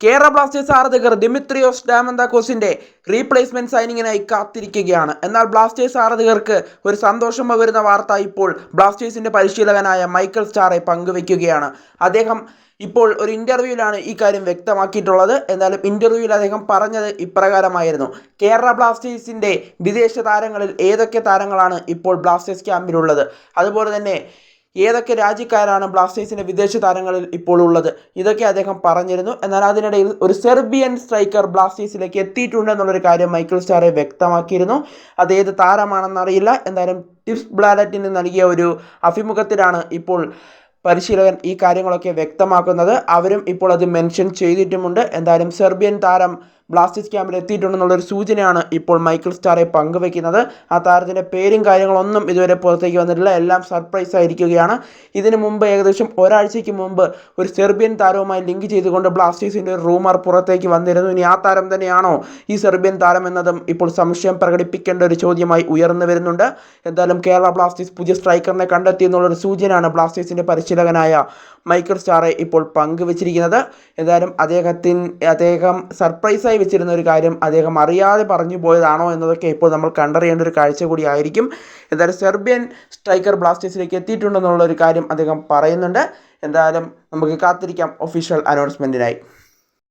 Kerala Blasters ആരാധകർ Dimitrios ഡാമന്താക്കോസിന്റെ replacement സൈനിങ്ങിനായി കാത്തിരിക്കുകയാണ്. എന്നാൽ ബ്ലാസ്റ്റേഴ്സ് ആരാധകർക്ക് ഒരു സന്തോഷം പകരുന്ന വാർത്ത ഇപ്പോൾ ബ്ലാസ്റ്റേഴ്സിന്റെ പരിശീലകനായ മൈക്കൽ സ്റ്റാറെ പങ്കുവയ്ക്കുകയാണ് അദ്ദേഹം ഇപ്പോൾ ഒരു ഇന്റർവ്യൂവിലാണ് ഈ കാര്യം വ്യക്തമാക്കിയിട്ടുള്ളത്. എന്നാലും ഇന്റർവ്യൂവിൽ അദ്ദേഹം പറഞ്ഞത് ഇപ്രകാരമായിരുന്നു. കേരള ബ്ലാസ്റ്റേഴ്സിന്റെ വിദേശ താരങ്ങളിൽ ഏതൊക്കെ താരങ്ങളാണ് ഇപ്പോൾ ബ്ലാസ്റ്റേഴ്സ് ക്യാമ്പിലുള്ളത് അതുപോലെ തന്നെ ഏതൊക്കെ രാജ്യക്കാരാണ് ബ്ലാസ്റ്റേഴ്സിന്റെ വിദേശ താരങ്ങളിൽ ഇപ്പോൾ ഉള്ളത്? ഇതൊക്കെ അദ്ദേഹം പറഞ്ഞിരുന്നു. എന്നാൽ അതിനിടയിൽ ഒരു സെർബിയൻ സ്ട്രൈക്കർ ബ്ലാസ്റ്റേഴ്സിലേക്ക് എത്തിയിട്ടുണ്ട് എന്നുള്ളൊരു കാര്യം മൈക്കിൾ സ്റ്റാറെ വ്യക്തമാക്കിയിരുന്നു. അത് ഏത് താരമാണെന്നറിയില്ല എന്തായാലും ടിപ്സ് ബ്ലാലറ്റിന് നൽകിയ ഒരു അഭിമുഖത്തിലാണ് ഇപ്പോൾ പരിശീലകൻ ഈ കാര്യങ്ങളൊക്കെ വ്യക്തമാക്കുന്നത്. അവരും ഇപ്പോൾ അത് മെൻഷൻ ചെയ്തിട്ടുമുണ്ട്. എന്തായാലും സെർബിയൻ താരം ബ്ലാസ്റ്റേഴ്സ് ക്യാമ്പിൽ എത്തിയിട്ടുണ്ടെന്നുള്ളൊരു സൂചനയാണ് ഇപ്പോൾ മൈക്കിൾ സ്റ്റാറെ പങ്കുവയ്ക്കുന്നത് ആ താരത്തിന്റെ പേരും കാര്യങ്ങളൊന്നും ഇതുവരെ പുറത്തേക്ക് വന്നിട്ടില്ല. എല്ലാം സർപ്രൈസ് ആയിരിക്കുകയാണ്. ഇതിനു മുമ്പ് ഏകദേശം ഒരാഴ്ചയ്ക്ക് മുമ്പ് ഒരു സെർബിയൻ താരവുമായി ലിങ്ക് ചെയ്തുകൊണ്ട് ബ്ലാസ്റ്റേഴ്സിന്റെ ഒരു റൂമർ പുറത്തേക്ക് വന്നിരുന്നു. ഇനി ആ താരം തന്നെയാണോ ഈ സെർബിയൻ താരം എന്നതും ഇപ്പോൾ സംശയം പ്രകടിപ്പിക്കേണ്ട ഒരു ചോദ്യമായി ഉയർന്നു വരുന്നുണ്ട്. എന്തായാലും കേരള ബ്ലാസ്റ്റേഴ്സ് പുതിയ സ്ട്രൈക്കറിനെ കണ്ടെത്തി എന്നുള്ളൊരു സൂചനയാണ് ബ്ലാസ്റ്റേഴ്സിന്റെ പരിശീലകനായ മൈക്കിൾ സ്റ്റാറെ ഇപ്പോൾ പങ്കുവച്ചിരിക്കുന്നത്. എന്തായാലും അദ്ദേഹത്തിന് അദ്ദേഹം സർപ്രൈസായി വെച്ചിരുന്ന ഒരു കാര്യം അദ്ദേഹം അറിയാതെ പറഞ്ഞു പോയതാണോ എന്നതൊക്കെ ഇപ്പോൾ നമ്മൾ കണ്ടറിയേണ്ട ഒരു കാഴ്ച കൂടിയായിരിക്കും എന്തായാലും സെർബിയൻ സ്ട്രൈക്കർ ബ്ലാസ്റ്റേഴ്സിലേക്ക് എത്തിയിട്ടുണ്ടെന്നുള്ള ഒരു കാര്യം അദ്ദേഹം പറയുന്നുണ്ട്. എന്തായാലും നമുക്ക് കാത്തിരിക്കാം. ഒഫീഷ്യൽ അനൗൺസ്മെന്റിനായി